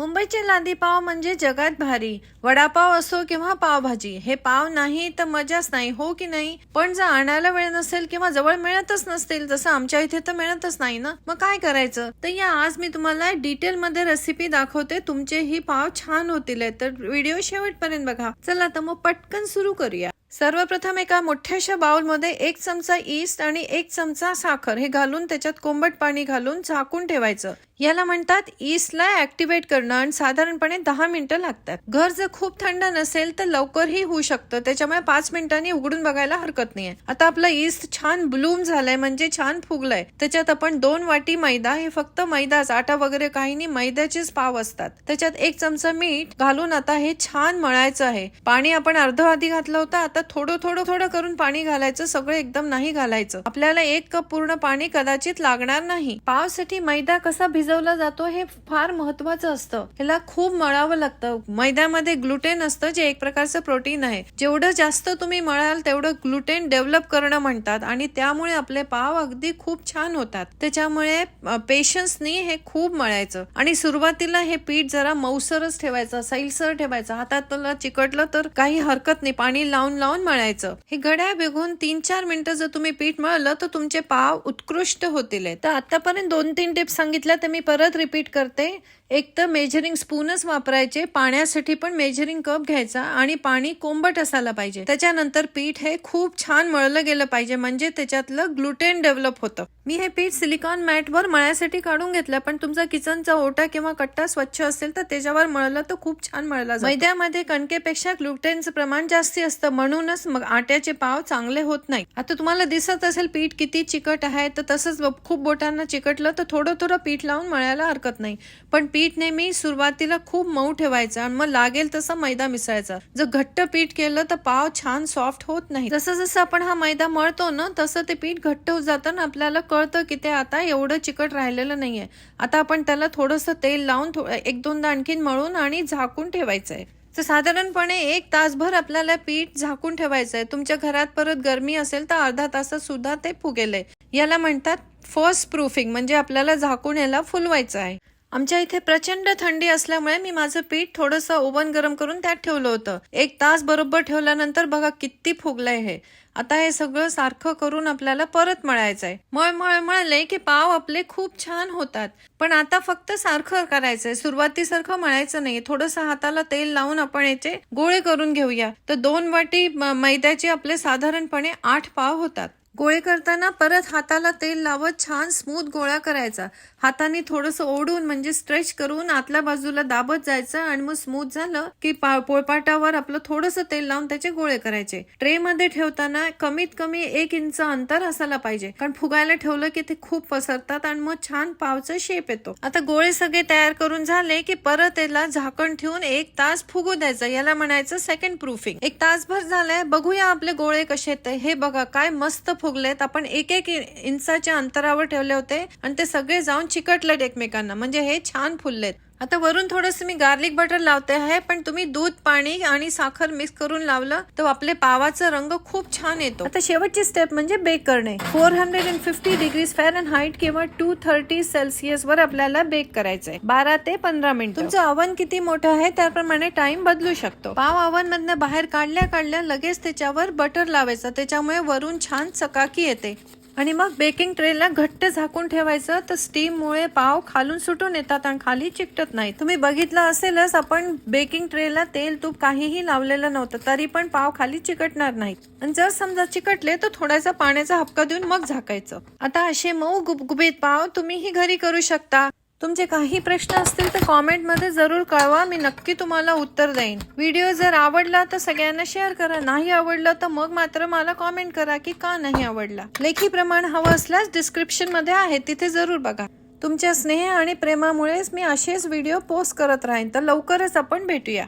मुंबईचे लादी पाव म्हणजे जगात भारी. वडापाव असो किंवा पावभाजी हे पाव नाही तर मजाच नाही हो की नाही? पण जर आणायला वेळ नसेल किंवा जवळ मिळतच नसतील जसं आमच्या इथे तर मिळतच नाही ना? मग काय करायचं? तर या आज मी तुम्हाला डिटेल मध्ये रेसिपी दाखवते. तुमचे ही पाव छान होतील. तर व्हिडिओ शेवटपर्यंत बघा. चला तर मग पटकन सुरू करूया. सर्वप्रथम एका मोठ्याशा बाउलमध्ये एक चमचा ईस्ट आणि एक चमचा साखर हे घालून त्याच्यात कोंबट पाणी घालून झाकून ठेवायचं. याला म्हणतात ईस्टला ऍक्टिव्हेट करणं आणि साधारणपणे दहा मिनिटं लागतात. घर जर खूप थंड नसेल तर लवकरही होऊ शकतं. त्याच्यामुळे पाच मिनिटांनी उघडून बघायला हरकत नाहीये. आता आपलं ईस्ट छान ब्लूम झालंय म्हणजे छान फुगलंय. त्याच्यात आपण दोन वाटी मैदा हे फक्त मैदाच आटा वगैरे काही नाही मैद्याचेच पाव असतात. त्याच्यात एक चमचा मीठ घालून आता हे छान मळायचं आहे. पाणी आपण अर्ध आधी घातलं होतं आता थोडं थोडं थोडं करून पाणी घालायचं सगळं एकदम नाही घालायचं. आपल्याला एक कप पूर्ण पाणी कदाचित लागणार नाही. पावसाठी मैदा कसा भिजवला जातो हे फार महत्वाचं असतं. ह्याला खूप मळावं लागतं. मैद्यामध्ये ग्लुटेन असतं जे एक प्रकारचं प्रोटीन आहे. जेवढं जास्त तुम्ही मळाल तेवढं ग्लुटेन डेव्हलप करणं म्हणतात आणि त्यामुळे आपले पाव अगदी खूप छान होतात. त्याच्यामुळे पेशन्सनी हे खूप मळायचं. आणि सुरुवातीला हे पीठ जरा मऊसरच ठेवायचं सैलसर ठेवायचं. हातात चिकटलं तर काही हरकत नाही. पाणी लावून लावून मळायचं. हे घड्या बेगून तीन चार मिनिटं जर तुम्ही पीठ मळलं तर तुमचे पाव उत्कृष्ट होतील. तर आतापर्यंत दोन तीन टिप्स सांगितल्या तर मी परत रिपीट करते. एक तर मेजरिंग स्पूनच वापरायचे. पाण्यासाठी पण मेजरिंग कप घ्यायचा आणि पाणी कोंबट असायला पाहिजे. त्याच्यानंतर पीठ हे खूप छान मळलं गेलं पाहिजे. म्हणजे त्याच्यातलं ग्लुटेन डेव्हलप होतं. मी हे पीठ सिलिकॉन मॅटवर मळायसाठी काढून घेतलं पण तुमचा किचनचा ओटा किंवा कट्टा स्वच्छ असेल तर त्याच्यावर मळलं तर खूप छान मळला मैद्यामध्ये कणकेपेक्षा ग्लुटेनचं प्रमाण जास्ती असतं. म्हणून म्हणूनच मग आट्याचे पाव चांगले होत नाही. आता तुम्हाला दिसत असेल पीठ किती चिकट आहे तर तसंच खूप बोटांना चिकटलं तर थोडं थोडं पीठ लावून मळायला हरकत नाही. पण पीठ नेहमी सुरुवातीला खूप मऊ ठेवायचं आणि मग लागेल तसं मैदा मिसळायचा. जर घट्ट पीठ केलं तर पाव छान सॉफ्ट होत नाही. जसं जसं आपण हा मैदा मळतो ना तसं ते पीठ घट्ट होत जातं ना आपल्याला कळतं की ते आता एवढं चिकट राहिलेलं नाहीये. आता आपण त्याला थोडंसं तेल लावून एक दोनदा आणखीन मळून आणि झाकून ठेवायचं आहे तर साधारणपणे एक तासभर आपल्याला पीठ झाकून ठेवायचं आहे तुमच्या घरात परत गरमी असेल तर अर्धा तासात सुद्धा ते फुगेल आहे याला म्हणतात फर्स्ट प्रूफिंग म्हणजे आपल्याला झाकून याला फुलवायचं आहे आमच्या इथे प्रचंड थंडी असल्यामुळे मी माझं पीठ थोडंसं ओव्हन गरम करून त्यात ठेवलं होतं. एक तास बरोबर ठेवल्यानंतर बघा किती फुगलंय हे. आता हे सगळं सारखं करून आपल्याला परत मळायचंय. मळ मळ मळले की पाव आपले खूप छान होतात. पण आता फक्त सारखं करायचंय. सुरुवातीसारखं मळायचं नाही थोडंसं हाताला तेल लावून आपण याचे गोळे करून घेऊया. तर दोन वाटी मैद्याचे आपले साधारणपणे आठ पाव होतात. गोळे करताना परत हाताला तेल लावत छान स्मूथ गोळा करायचा. हाताने थोडंसं ओढून म्हणजे स्ट्रेच करून आतल्या बाजूला दाबत जायचं आणि मग स्मूथ झालं की पा- पोळपाटावर आपलं थोडंसं तेल लावून त्याचे गोळे करायचे. ट्रे मध्ये ठेवताना कमीत कमी एक इंच अंतर असायला पाहिजे कारण फुगायला ठेवलं की ते खूप पसरतात आणि मग छान पावचा शेप येतो. आता गोळे सगळे तयार करून झाले की परत याला झाकण ठेवून एक तास फुगू द्यायचं. याला म्हणायचं सेकंड प्रूफिंग एक तासभर झालाय बघूया आपले गोळे कसे येते ते. हे बघा काय मस्त फुगलेत आपण एक एक इंचाच्या अंतरावर ठेवले होते आणि ते सगळे जाऊन चिकटलेत एकमेकांना. म्हणजे हे छान फुललेत. आता वरून थोडंसं मी गार्लिक बटर लावते आहे पण तुम्ही दूध पाणी आणि साखर मिक्स करून लावलं तर आपले पावाचा रंग खूप छान येतो. आता शेवटची स्टेप म्हणजे बेक करणे. Four hundred and fifty degrees Fahrenheit किंवा टू थर्टी सेल्सिअस वर आपल्याला बेक करायचंय. बारा ते पंधरा मिनिट. तुमचं अवन किती मोठं आहे त्याप्रमाणे टाइम बदलू शकतो. पाव अवन मधनं बाहेर काढल्या काढल्या लगेच त्याच्यावर बटर लावायचं. त्याच्यामुळे वरून छान चकाकी येते. आणि मग बेकिंग ट्रेला घट्ट झाकून ठेवायचं. तर स्टीममुळे पाव खालून सुटून येतात आणि खाली चिकटत नाही. तुम्ही बघितलं असेलच आपण बेकिंग ट्रेला तेल तूप काहीही लावलेलं नव्हतं तरी पण पाव खाली चिकटणार नाहीत आणि जर समजा चिकटले तर थोडासा पाण्याचा हपका देऊन मग झाकायचं. आता असे मऊ गुबगुबीत पाव तुम्हीही घरी करू शकता. तुमचे काही प्रश्न असतील तर कॉमेंटमध्ये जरूर कळवा. मी नक्की तुम्हाला उत्तर देईन. व्हिडिओ जर आवडला तर सगळ्यांना शेअर करा. नाही आवडला तर मग मात्र मला कॉमेंट करा की का नाही आवडला. लेखी प्रमाण हवं असल्यास डिस्क्रिप्शनमध्ये आहे. तिथे जरूर बघा. तुमच्या स्नेह आणि प्रेमामुळेच मी असेच व्हिडिओ पोस्ट करत राहीन. तर लवकरच आपण भेटूया.